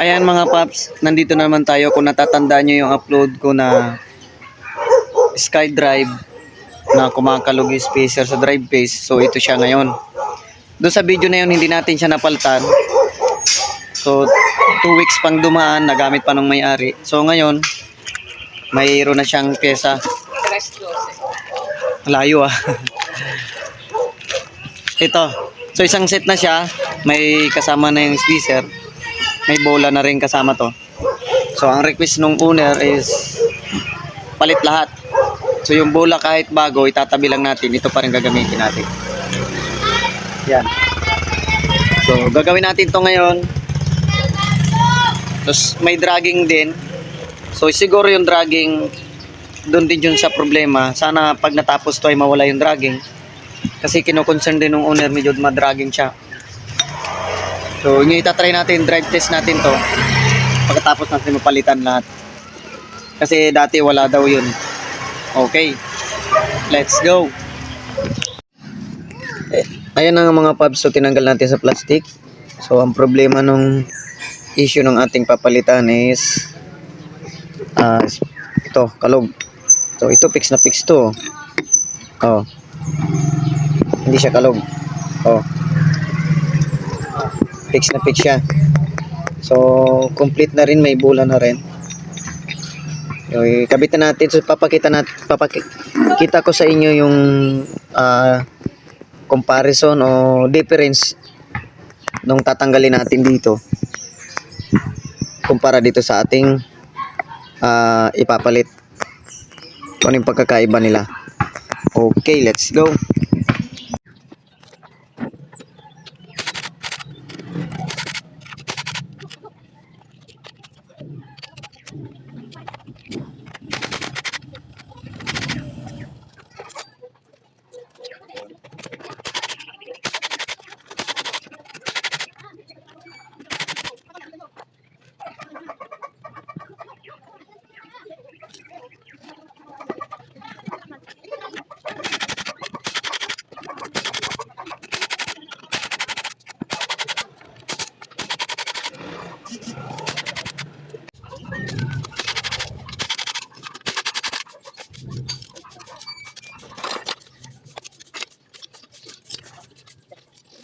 Ayan mga paps, nandito na naman tayo. Kung natatandaan nyo yung upload ko na SkyDrive na kumakalog yung spacer sa drive base. So ito siya ngayon. Doon sa video na yun, hindi natin siya napalitan. So, two weeks pang dumaan, nagamit pa ng may-ari. So ngayon, mayroon na siyang pyesa. Layo ah. ito. So isang set na siya. May kasama na yung spacer. May bola na rin kasama to. So ang request nung owner is palit lahat. So yung bola kahit bago, itatabi lang natin. Ito pa rin gagamitin natin. Yan. So gagawin natin to ngayon. Tapos may dragging din. So siguro yung dragging doon din yun sa problema. Sana pag natapos to ay mawala yung dragging. Kasi kino-concern din ng owner medyo madragging siya. So yun yung itatry natin, drive test natin to. Pagkatapos natin mapalitan lahat. Kasi dati wala daw yun. Okay. Let's go. Eh, ayan na nga mga pubs. So tinanggal natin sa plastic. So ang problema nung issue ng ating papalitan is ah ito, kalog. So ito fix na fix to. Oh. Hindi siya kalog. Oh. Fix na fix siya. So complete na rin, may bola na rin. So, ikabit na natin. So papakita natin, papakita ko sa inyo yung ah comparison o difference nung tatanggalin natin dito kumpara dito sa ating ah, ipapalit kung ano yung pagkakaiba nila okay let's go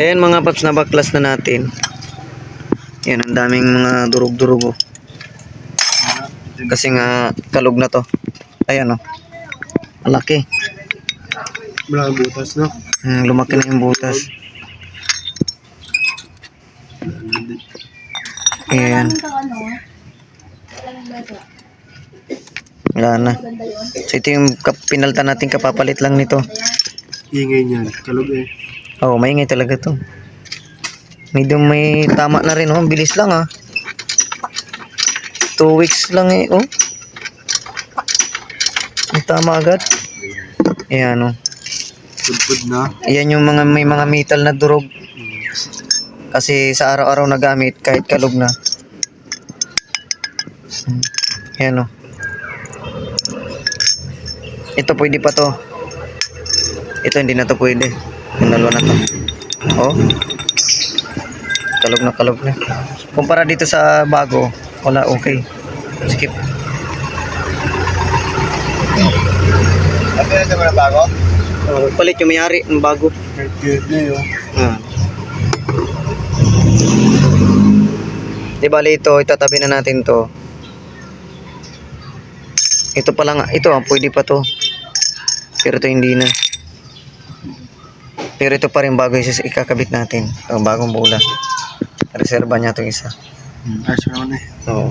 Ayan mga paps na baklas na natin. Yan ang daming mga durug-durug oh. Kasi nga kalog na to. Ayan oh. Malaki. Wala butas, no? Hmm, lumaki na yung butas. Ayan. Wala na. So ito yung pinalta natin kapapalit lang nito. Ingay niyan. Kalog eh. Oh, maingay talaga to. Medyo may tama na rin, oh. Ang Bilis lang, ah. Two weeks lang, eh, oh. May tama agad. Ayan, oh. Pudpud na. Ayan yung mga may mga metal na durog. Kasi sa araw-araw na gamit, kahit kalog na. Ayan, oh. Ito pwede pa to. Ito hindi na to pwede. Yung dalawa na to. Oh. Kalog na kalog na. Kumpara dito sa bago, wala okay. Skip. Ano naman na bago? Oh, palit yung mayari ng bago. Good na yun. Ah. Di bali ito, itatabi na natin to. Ito pa lang, ito ah, pwede pa to. Pero ito hindi na. Pero ito pa rin bago isis ikakabit natin. Ang bagong bula. Reserba niya itong isa. Hmm, Archer on eh. Oo.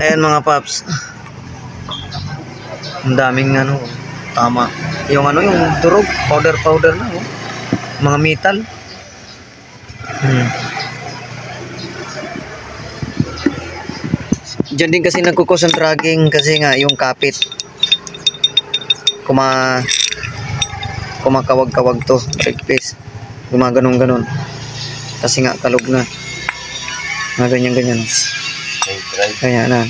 Ayan mga paps. Ang daming ano, tama. Yung ano, yung durog, powder powder na oh. Mga metal. Hmm. Diyan din kasi nagkukos ang dragging kasi nga yung kapit Kuma kumakawag-kawag to, brake paste. Gumaganong ganon. Kasi nga kalog na. Mga ganyan-ganyan. Kaya na.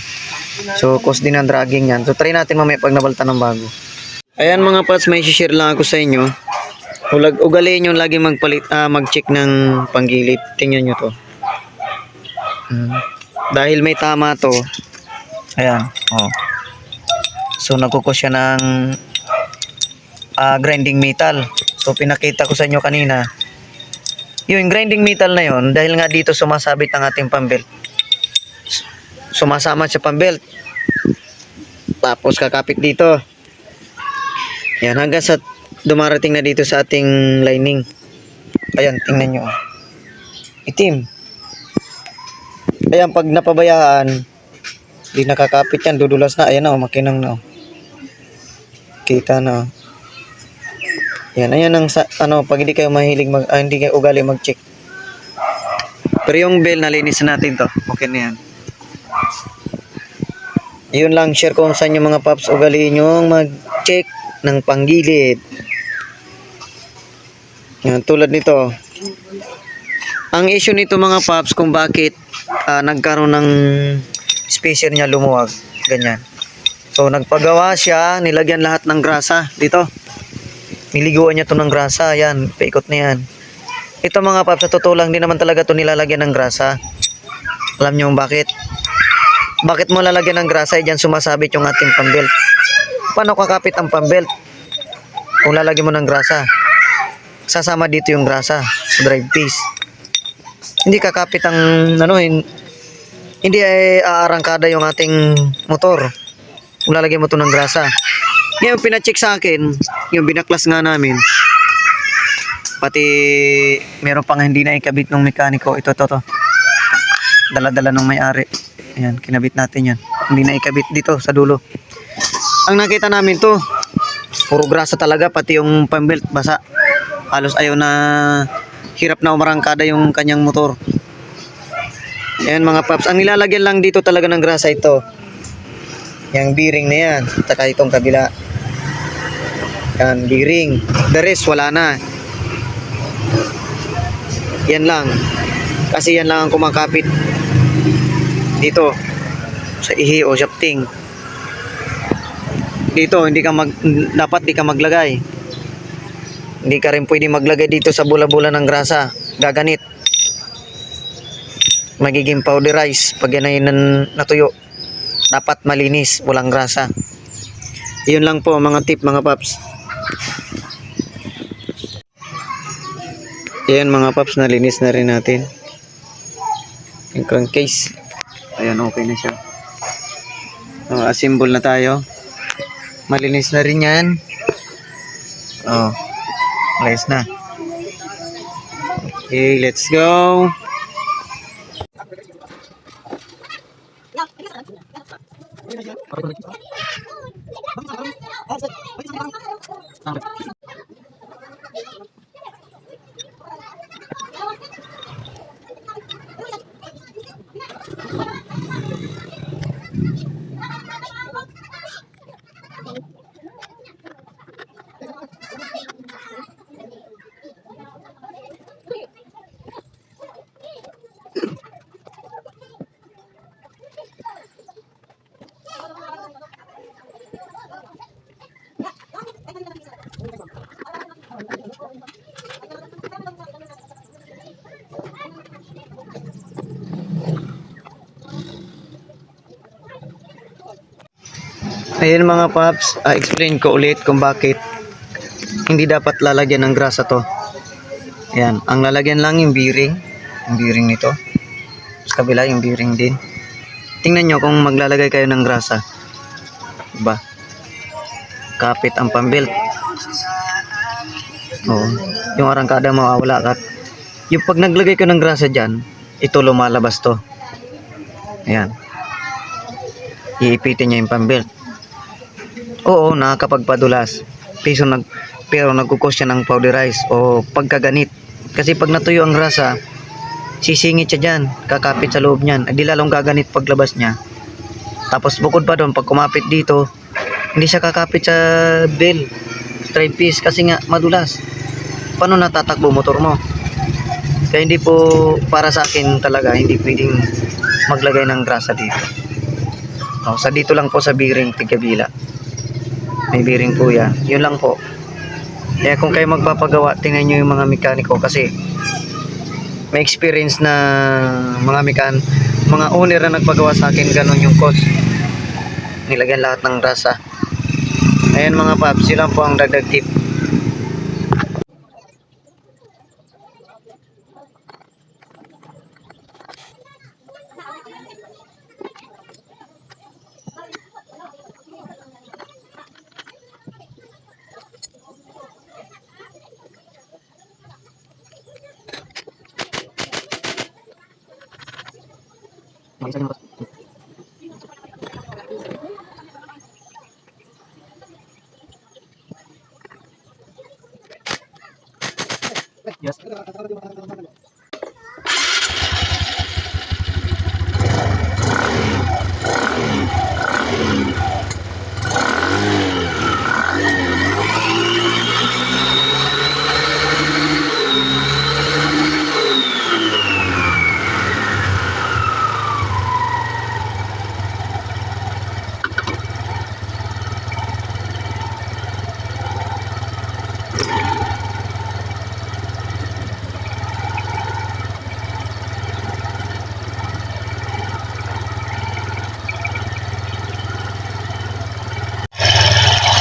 So, cost din ang dragging yan. So, try natin mamaya pag nabalta ng bago. Ayan mga pats, may share lang ako sa inyo. Ulag, ugaliin nyo lagi magpalit, ah, mag-check ng panggilid. Tingnan nyo to. Hmm. Dahil may tama to. Ayan. Oh. So, nagkukos siya ng ah, grinding metal. So, pinakita ko sa inyo kanina. Yung grinding metal na yon dahil nga dito sumasabit ang ating pambelt. Sumasama sa pambelt. Tapos kakapit dito. Yan, hanggang sa dumarating na dito sa ating lining. Ayan, tingnan nyo. Itim. Ayan, pag napabayaan, di nakakapit yan, dudulas na. Ayan na, oh, makinang na. oh. Kita na. oh. Yan, ayan ang sa, ano, pag hindi kayo mahilig mag, ah, hindi kayo ugali mag-check. Pero yung bell, nalinis na natin to. Okay na yan. Yun lang, share ko sa inyo mga paps, ugaliin nyo mag-check ng panggilid. Yan, tulad nito. Ang issue nito mga paps kung bakit ah, nagkaroon ng spacer niya lumuwag. Ganyan. So, nagpagawa siya, nilagyan lahat ng grasa dito. Niliguan niya to ng grasa. Yan, paikot na yan. Ito mga paps, sa totoo lang, di naman talaga to nilalagyan ng grasa. Alam niyo bakit? Bakit mo lalagyan ng grasa? Eh, Diyan sumasabit yung ating pambelt. Paano kakapit ang pambelt? Kung lalagyan mo ng grasa. Sasama dito yung grasa sa drive piece. Hindi kakapit ang ano, hin- hindi ay aarangkada yung ating motor. Kung lalagyan mo to ng grasa. Ngayon, pinacheck sa akin, yung binaklas nga namin, pati meron pang hindi na ikabit ng mekaniko. Ito, to, to. Dala-dala ng may-ari. Ayan, kinabit natin yan. Hindi na ikabit dito sa dulo. Ang nakita namin to, puro grasa talaga, pati yung pambelt basa. Halos ayaw na hirap na umarangkada yung kanyang motor. Ayan mga paps, ang nilalagyan lang dito talaga ng grasa ito. Yung bearing na yan, saka itong kabila. Yan, bearing. The rest, wala na. Yan lang. Kasi yan lang ang kumakapit dito sa ihi o shafting. Dito, hindi ka mag, dapat di ka maglagay. Hindi ka rin pwede maglagay dito sa bula-bula ng grasa. Gaganit. Magiging powderize pag yan ay natuyo. Dapat malinis, walang grasa. Yun lang po mga tip mga paps. Ayan mga paps, nalinis na rin natin. Yung crankcase. Ayan, okay na siya. Oh, assemble na tayo. Malinis na rin yan. Oh, ayos na. Okay, let's go. Ayun mga paps, ah, explain ko ulit kung bakit hindi dapat lalagyan ng grasa to. Ayan, ang lalagyan lang yung bearing, yung bearing nito. Sa kabila yung bearing din. Tingnan nyo kung maglalagay kayo ng grasa. Diba? Kapit ang pambelt. Oo. Yung arangkada mawawala ka. Yung pag naglagay ko ng grasa dyan, ito lumalabas to. Ayan. Iipitin niya yung pambelt. Oo, nakakapagpadulas. Pero, nag, pero nagkukos siya ng powderize o pagkaganit. Kasi pag natuyo ang grasa, sisingit siya dyan, kakapit sa loob niyan. Ay di lalong gaganit paglabas niya. Tapos bukod pa doon, pag kumapit dito, hindi siya kakapit sa bell, straight piece, kasi nga madulas. Paano natatakbo motor mo? Kaya hindi po para sa akin talaga, hindi pwedeng maglagay ng grasa dito. Oh, sa dito lang po sa bearing tigabila. May bearing po yan. Yun lang po. Kaya kung kayo magpapagawa, tingnan nyo yung mga mekaniko kasi may experience na mga mekan, mga owner na nagpagawa sa akin, ganun yung cost. Nilagyan lahat ng grasa. Ayan mga paps, yun lang po ang dagdag tip. nggak bisa Yes.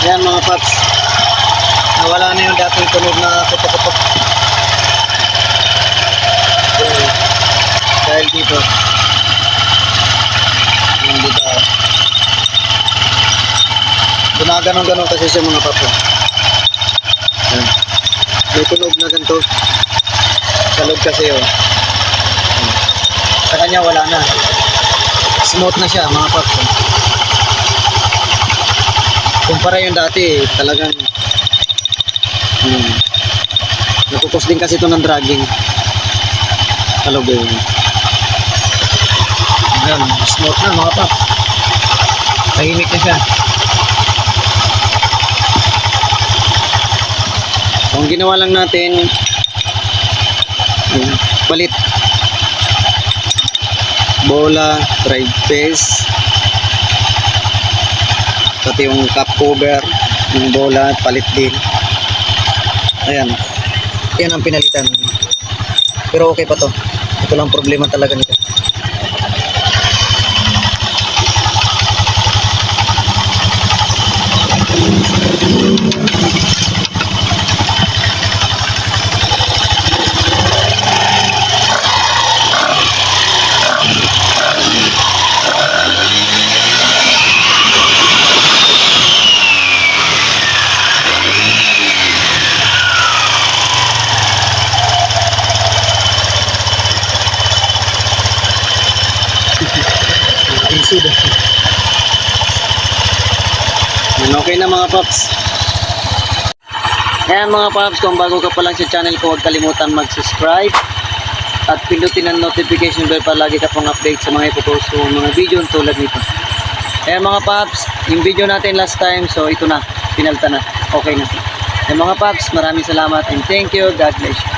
Yan mga paps. Nawala na yung dating tunog na kutok-kutok. Yan. Dahil dito. Yan dito. Gumaganon-ganon kasi siya mga paps. ah. Yan. May tunog na ganito. Sa loob kasi yun. Yan. Sa kanya wala na. Smooth na siya mga paps. ah. Kumpara yung dati, talagang hmm, napupos din kasi ito ng dragging. Talaga yun. Ayan, smooth na mga paps. Tahimik na siya. So, ang ginawa lang natin, palit. Bola, drive face, pati yung cup cover yung bola palit din. Ayan. Yan ang pinalitan. Pero okay pa to. Ito lang problema talaga nito Yan, okay na mga paps. Ayan mga paps, kung bago ka pa lang sa channel ko, huwag kalimutan mag-subscribe at pindutin ang notification bell para lagi ka pong update sa mga ipopost ko mga video tulad nito. Ayan mga paps, yung video natin last time, so ito na, pinalta na, okay na. Ayan mga paps, maraming salamat and thank you, God bless you.